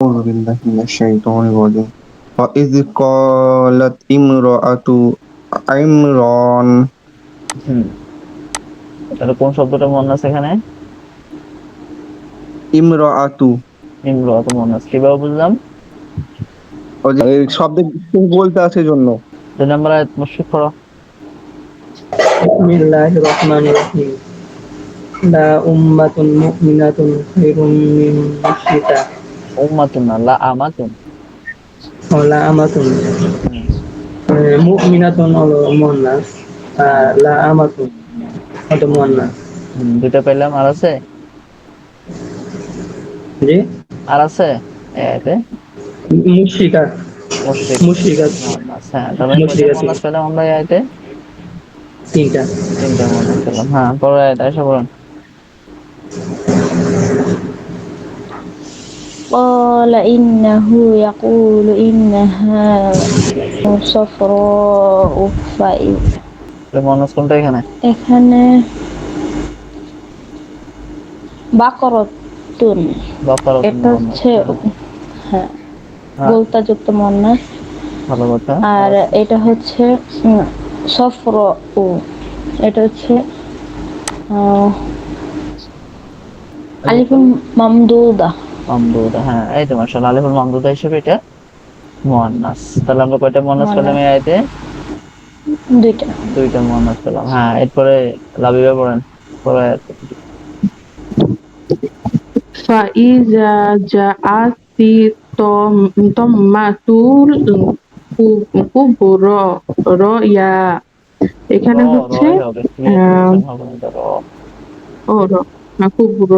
أعوذ بالله من الشيطان الرجيم وإذ قالت امرأة عمران হুম তাহলে কোন শব্দটা মনে আছে এখানে امرأة ইমরাত মনে আছে কিভাবে বুঝলাম ওই যে এই শব্দে বলতে আছে জন্য দুই নম্বর আয়াত মুশফিক পড়ো بسم الله الرحمن الرحيم لا أمة مؤمنة خير من مشركة উম্মাতুন না তিনটা তিনটা হ্যাঁ পরে এসে قال إنه يقول إنها صفراء فإذ তাহলে মুয়ান্নাস কোনটা এখানে এখানে বাকরতুন বাকারাতুন এটা মুয়ান্নাস। হচ্ছে হ্যাঁ হ্যাঁ, বলতা যুক্ত মন্নাস ভালো কথা আর এটা হচ্ছে উম, সফর ও এটা হচ্ছে আহ, আলিফুল মামদুদা মামদুদা হ্যাঁ এই তো মাশাআল্লাহ আলিফুল মামদুদা হিসেবে এটা মুয়ান্নাস তাহলে আমরা কয়টা মুয়ান্নাস পেলাম এই আয়াতে দুইটা দুইটা মুয়ান্নাস পেলাম হ্যাঁ এরপরে লাবিবা পড়েন পরে আয়াত। فإذا جاءت الطامة الكبرى রয়া এখানে র, হচ্ছে রয় হবে। আহ, হবে না, এটা র। ও র কুব্র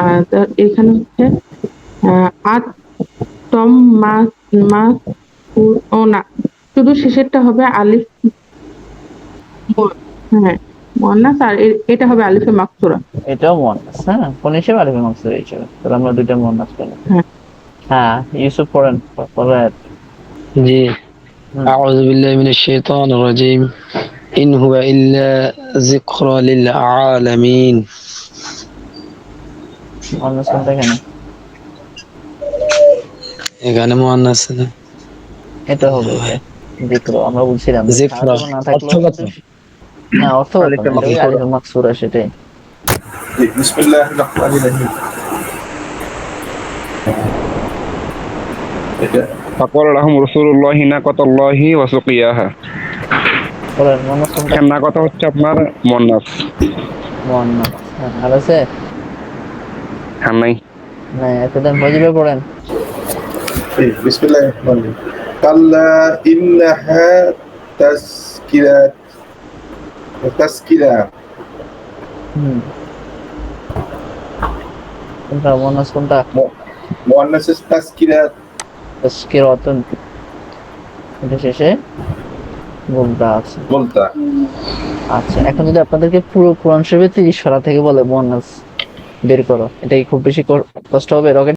আর তার এখানে হচ্ছে আহ, আত তম মা মা কু- ও না শুধু শেষেরটা হবে আলিফ ম- হ্যাঁ মন্নাস আর এ- এটা হবে আলিফে মাকসুরা এটাও মুয়ান্নাস হ্যাঁ কোন হিসেবে আলিফে মাকসুদ হিসেবে তাহলে আমরা দুইটা মুয়ান্নাস পেলাম হ্যাঁ। হ্যাঁ ইউসুফ পড়েন পরে আয়াত। جي مم. أعوذ بالله من الشيطان الرجيم إن هو إلا ذكرى للعالمين মুয়ান্নাস কোনটা এখানে এখানে মুয়ান্নাস না এটা হবে এটা জিক্র আমরা বলছিলাম জিক্র, সাহায্য না থাকলেও অর্থগত। না অর্থ আলিফে এটা ওই মাকসুরা। আলিফে মাকসুরা সেটাই بسم الله الرحمن الرحيم فقال لهم رسول الله ناقة الله وسقياها বলেন মুয়ান্নাস কোনটা এখানে নাকতা হচ্ছে আপনার মন্নাস মুয়ান্নাস হ্যাঁ, আর আছে হ্যাঁ নাই। না এতদিন ফজিলে পড়েন। ইন্নাহা হুম। কোনটা কোনটা? মোনাস তাসকিরা। এটা শেষে বলতা আছে। বলতা আচ্ছা এখন যদি আপনাদেরকে পুরো কোরআন শরীফের 30 সূরা থেকে বলে মোনাস বের করো। এটা কি খুব বেশি কষ্ট হবে রকেট